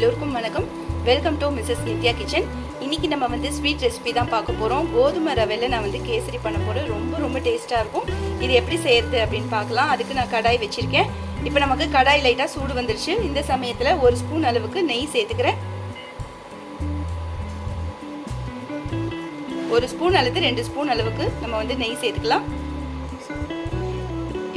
எல்லோருக்கும் வணக்கம். Welcome to Mrs Nithya kitchen இன்னைக்கு நம்ம வந்து ஸ்வீட் ரெசிபி தான் பார்க்க போகிறோம் கோதுமை ரவையில் நான் வந்து கேசரி பண்ண போகிறேன் ரொம்ப ரொம்ப டேஸ்ட்டாக இருக்கும். இது எப்படி செய்யறது அப்படின்னு பார்க்கலாம். அதுக்கு நான் கடாய் வச்சுருக்கேன். இப்போ நமக்கு கடாய் லைட்டாக சூடு வந்துருச்சு. இந்த சமயத்தில் ஒரு ஸ்பூன் அளவுக்கு நெய் சேர்த்துக்கிறேன். ஒரு ஸ்பூன் அல்லது ரெண்டு ஸ்பூன் அளவுக்கு நம்ம வந்து நெய் சேர்த்துக்கலாம்.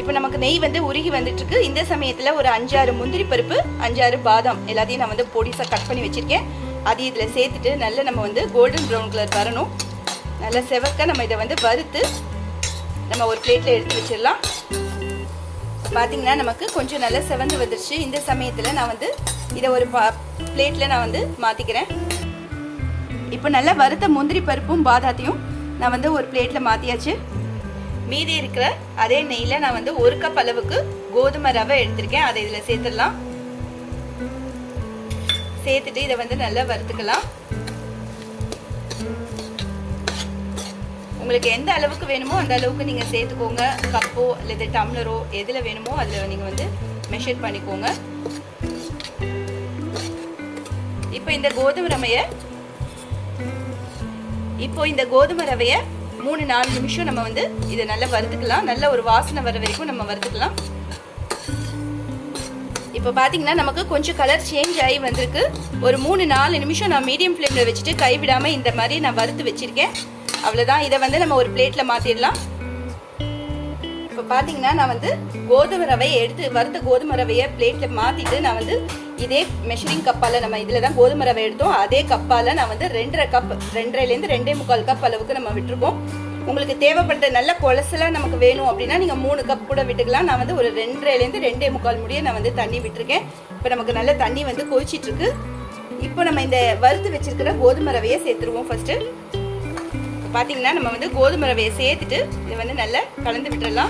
இப்போ நமக்கு நெய் வந்து உருகி வந்துட்டுருக்கு. இந்த சமயத்தில் ஒரு அஞ்சாறு முந்திரி பருப்பு அஞ்சாறு பாதாம் எல்லாத்தையும் நான் வந்து பொடிசாக கட் பண்ணி வச்சுருக்கேன். அது இதில் சேர்த்துட்டு நல்லா நம்ம வந்து கோல்டன் ப்ரௌன் கலர் வரணும். நல்லா செவக்க நம்ம இதை வந்து வறுத்து நம்ம ஒரு பிளேட்டில் எடுத்து வச்சிடலாம். பார்த்தீங்கன்னா நமக்கு கொஞ்சம் நல்லா செவந்து வந்துருச்சு. இந்த சமயத்தில் நான் வந்து இதை ஒரு பா பிளேட்டில் நான் வந்து மாற்றிக்கிறேன் இப்போ நல்லா வறுத்த முந்திரி பருப்பும் பாதாத்தையும் நான் வந்து ஒரு பிளேட்டில் மாற்றியாச்சு மீதி இருக்கிற அதே நெய்யில் நான் வந்து ஒரு கப் அளவுக்கு கோதுமை ரவை எடுத்திருக்கேன். அதை இதில் சேர்த்துடலாம். சேர்த்துட்டு இதை வந்து நல்லா வறுத்துக்கலாம். உங்களுக்கு எந்த அளவுக்கு வேணுமோ அந்த அளவுக்கு நீங்கள் சேர்த்துக்கோங்க. கப்போ அல்லது டம்ளரோ எதில் வேணுமோ அதில் நீங்கள் வந்து மெஷர் பண்ணிக்கோங்க. இப்போ இந்த கோதுமை ரவையை இப்போ இந்த கோதுமை ரவையை மூணு நாலு நிமிஷம் நம்ம வந்து இதை நல்லா வறுத்துக்கலாம். நல்ல ஒரு வாசனை வர வரைக்கும் நம்ம வறுத்துக்கலாம். இப்போ பார்த்தீங்கன்னா நமக்கு கொஞ்சம் கலர் சேஞ்ச் ஆகி வந்திருக்கு. ஒரு மூணு நாலு நிமிஷம் நான் மீடியம் ஃப்ளேமில் வச்சுட்டு கைவிடாமல் இந்த மாதிரி நான் வறுத்து வச்சுருக்கேன். அவ்வளோதான் இதை வந்து நம்ம ஒரு பிளேட்டில் மாற்றிடலாம் இப்போ பார்த்தீங்கன்னா நான் வந்து கோதுமை ரவையை எடுத்து வறுத்த கோதுமை ரவையை பிளேட்டில் மாற்றிட்டு நான் வந்து இதே மெஷரிங் கப்பால் நம்ம இதில் தான் கோதுமை ரவை எடுத்தோம். அதே கப்பால் நான் வந்து ரெண்டரை கப் ரெண்டரைலேருந்து ரெண்டே முக்கால் கப் அளவுக்கு நம்ம விட்டுருக்கோம் உங்களுக்கு தேவைப்பட்ட நல்ல கொலசெல்லாம் நமக்கு வேணும் அப்படின்னா நீங்கள் மூணு கப் கூட விட்டுக்கலாம். நான் வந்து ஒரு ரெண்டரைலேருந்து ரெண்டே முக்கால் முடிய நான் வந்து தண்ணி விட்டுருக்கேன். இப்போ நமக்கு நல்ல தண்ணி வந்து கொதிச்சிட்ருக்கு இப்போ நம்ம இந்த வறுத்து வச்சிருக்கிற கோதுமை ரவையை சேர்த்துருவோம் ஃபஸ்ட்டு பார்த்தீங்கன்னா நம்ம வந்து கோதுமை ரவையை சேர்த்துட்டு இதை வந்து நல்லா கலந்து விட்டுடலாம்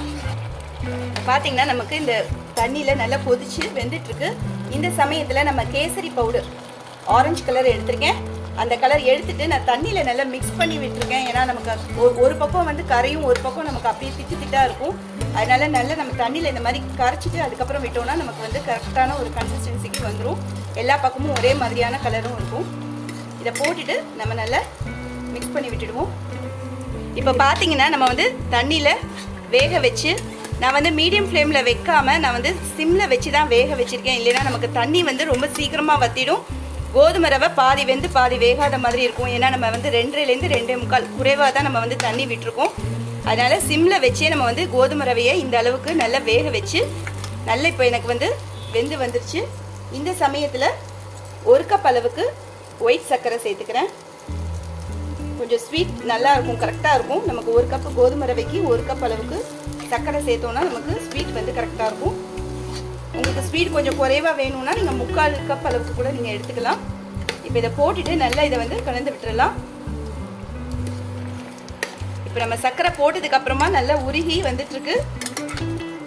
பார்த்தீங்கன்னா நமக்கு இந்த தண்ணியில் நல்லா கொதிச்சு வெந்துட்டுருக்கு. இந்த சமயத்தில் நம்ம கேசரி பவுடர் ஆரஞ்சு கலர் எடுத்திருக்கேன். அந்த கலர் எடுத்துட்டு நான் தண்ணியில் நல்லா மிக்ஸ் பண்ணி விட்டுருக்கேன். ஏன்னா நமக்கு ஒரு- ஒரு பக்கம் வந்து கரையும் ஒரு பக்கம் நமக்கு அப்படியே திட்டு திட்டாக இருக்கும். அதனால நல்லா நம்ம தண்ணியில் இந்த மாதிரி கரைச்சிட்டு அதுக்கப்புறம் விட்டோம்னா நமக்கு வந்து கரெக்டான ஒரு கன்சிஸ்டன்சிக்கு வந்துடும் எல்லா பக்கமும் ஒரே மாதிரியான கலரும் இருக்கும். இதை போட்டுட்டு நம்ம நல்லா மிக்ஸ் பண்ணி விட்டுடுவோம். இப்போ பார்த்தீங்கன்னா நம்ம வந்து தண்ணியில் வேக வச்சு நான் வந்து மீடியம் ஃப்ளேமில் வைக்காமல் நான் வந்து சிம்மில் வச்சு தான் வேக வச்சுருக்கேன். இல்லைன்னா நமக்கு தண்ணி வந்து ரொம்ப சீக்கிரமாக வத்திடும். கோதுமை ரவை பாதி வெந்து பாதி வேகாத மாதிரி இருக்கும். ஏன்னா நம்ம வந்து ரெண்டரைலேருந்து ரெண்டே முக்கால் குறைவாக தான் நம்ம வந்து தண்ணி விட்டுருக்கோம். அதனால் சிம்மில் வச்சே நம்ம வந்து கோதுமை ரவையை இந்த அளவுக்கு நல்லா வேக வச்சு நல்லா இப்போ எனக்கு வந்து வெந்து வந்துருச்சு. இந்த சமயத்தில் ஒரு கப் அளவுக்கு ஒயிட் சர்க்கரை சேர்த்துக்கிறேன். கொஞ்சம் ஸ்வீட் நல்லா இருக்கும் கரெக்டாக இருக்கும். நமக்கு ஒரு கப்பு கோதுமை ரவைக்கு ஒரு கப் அளவுக்கு சர்க்கரை சேர்த்தோன்னா நமக்கு ஸ்வீட் வந்து கரெக்டாக இருக்கும். உங்களுக்கு ஸ்வீட் கொஞ்சம் குறைவாக வேணும்னா நீங்கள் முக்கால் கப் அளவுக்கு கூட நீங்கள் எடுத்துக்கலாம். இப்போ இதை போட்டுட்டு நல்லா இதை வந்து கலந்து விட்டுடலாம் இப்போ நம்ம சர்க்கரை போட்டதுக்கப்புறமா நல்லா உருகி வந்துட்டுருக்கு.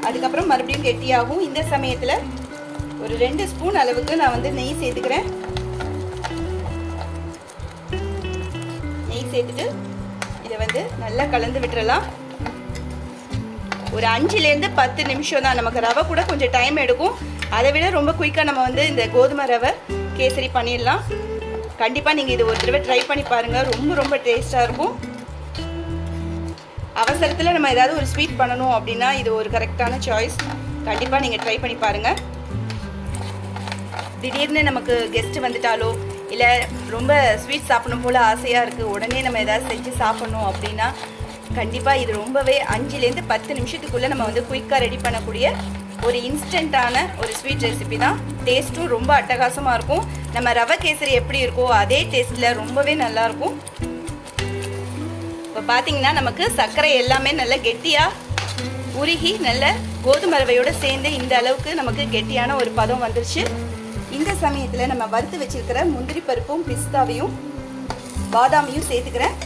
அதுக்கப்புறம் மறுபடியும் கெட்டியாகும். இந்த சமயத்தில் ஒரு ரெண்டு ஸ்பூன் அளவுக்கு நான் வந்து நெய் சேர்த்துக்கிறேன். சேர்த்துட்டு இதை வந்து நல்லா கலந்து விட்டுறலாம். ஒரு அஞ்சுலேருந்து பத்து நிமிஷம் தான் நமக்கு ரவை கூட கொஞ்சம் டைம் எடுக்கும். அதை விட ரொம்ப குயிக்காக நம்ம வந்து இந்த கோதுமை ரவை கேசரி பண்ணிடலாம். கண்டிப்பாக நீங்கள் இது ஒரு தடவை ட்ரை பண்ணி பாருங்கள் ரொம்ப ரொம்ப டேஸ்ட்டாக இருக்கும். அவசரத்தில் நம்ம ஏதாவது ஒரு ஸ்வீட் பண்ணணும் அப்படின்னா இது ஒரு கரெக்டான சாய்ஸ் கண்டிப்பாக நீங்கள் ட்ரை பண்ணி பாருங்கள் திடீர்னு நமக்கு கெஸ்ட் வந்துட்டாலோ இல்லை ரொம்ப ஸ்வீட் சாப்பிடணும் போல் ஆசையாக இருக்குது உடனே நம்ம ஏதாவது செஞ்சு சாப்பிட்ணும் அப்படின்னா கண்டிப்பாக இது ரொம்பவே அஞ்சுலேருந்து பத்து நிமிஷத்துக்குள்ளே நம்ம வந்து குயிக்காக ரெடி பண்ணக்கூடிய ஒரு இன்ஸ்டண்ட்டான ஒரு ஸ்வீட் ரெசிபி தான். டேஸ்ட்டும் ரொம்ப அட்டகாசமாக இருக்கும். நம்ம ரவை கேசரி எப்படி இருக்கோ அதே டேஸ்ட்டில் ரொம்பவே நல்லாயிருக்கும் இப்போ பார்த்தீங்கன்னா நமக்கு சர்க்கரை எல்லாமே நல்லா கெட்டியாக உருகி நல்ல கோதுமை ரவையோடு சேர்ந்து இந்த அளவுக்கு நமக்கு கெட்டியான ஒரு பதம் வந்துருச்சு. இந்த சமயத்தில் நம்ம வறுத்து வச்சிருக்கிற முந்திரி பருப்பும் பிஸ்தாவையும் பாதாமையும் சேர்த்துக்கிறேன்.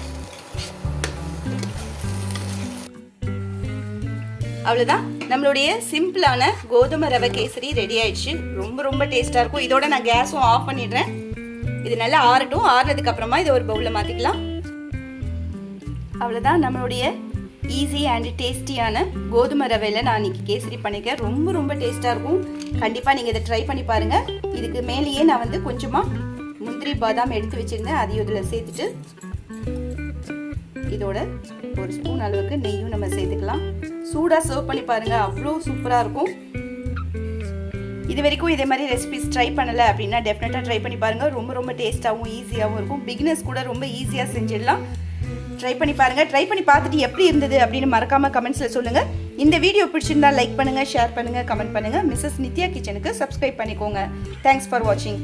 அவ்வளோதான் நம்மளுடைய சிம்பிளான கோதுமை ரவை கேசரி ரெடி ஆயிடுச்சு. ரொம்ப ரொம்ப டேஸ்ட்டாக இருக்கும். இதோட நான் கேஸும் ஆஃப் பண்ணிடுறேன். இது நல்லா ஆறட்டும். ஆறுனதுக்கு அப்புறமா இதை ஒரு பவுலில் மாற்றிக்கலாம் அவ்வளோதான் நம்மளுடைய ஈஸி அண்ட் டேஸ்டியான கோதுமை ரவையில் நான் இன்றைக்கி கேசரி பண்ணியிருக்கேன் ரொம்ப ரொம்ப டேஸ்ட்டாக இருக்கும். கண்டிப்பாக நீங்கள் இதை ட்ரை பண்ணி பாருங்கள் இதுக்கு மேலேயே நான் வந்து கொஞ்சமாக முந்திரி பாதாம் எடுத்து வச்சுருந்தேன். அதையும் இதில் சேர்த்துட்டு இதோட ஒரு ஸ்பூன் அளவுக்கு நெய்யும் நம்ம சேர்த்துக்கலாம். சூடாக சர்வ் பண்ணி பாருங்கள் அவ்வளோ சூப்பராக இருக்கும். இது வரைக்கும் இதே மாதிரி ரெசிபிஸ் ட்ரை பண்ணலை அப்படின்னா டெஃபினட்டாக ட்ரை பண்ணி பாருங்கள் ரொம்ப ரொம்ப டேஸ்ட்டாகவும் ஈஸியாகவும் இருக்கும். பிகினர்ஸ் கூட ரொம்ப ஈஸியாக செஞ்சிடலாம். ட்ரை பண்ணி பாருங்கள் ட்ரை பண்ணி பார்த்துட்டு எப்படி இருந்தது அப்படின்னு மறக்காமல் கமெண்ட்ஸில் சொல்லுங்கள் இந்த வீடியோ பிடிச்சிருந்தா லைக் பண்ணுங்கள் ஷேர் பண்ணுங்கள் கமெண்ட் பண்ணுங்கள் மிஸ்ஸஸ் நித்யா கிச்சனுக்கு சப்ஸ்கிரைப் பண்ணிக்கோங்க. தேங்க்ஸ் ஃபார் வாட்சிங்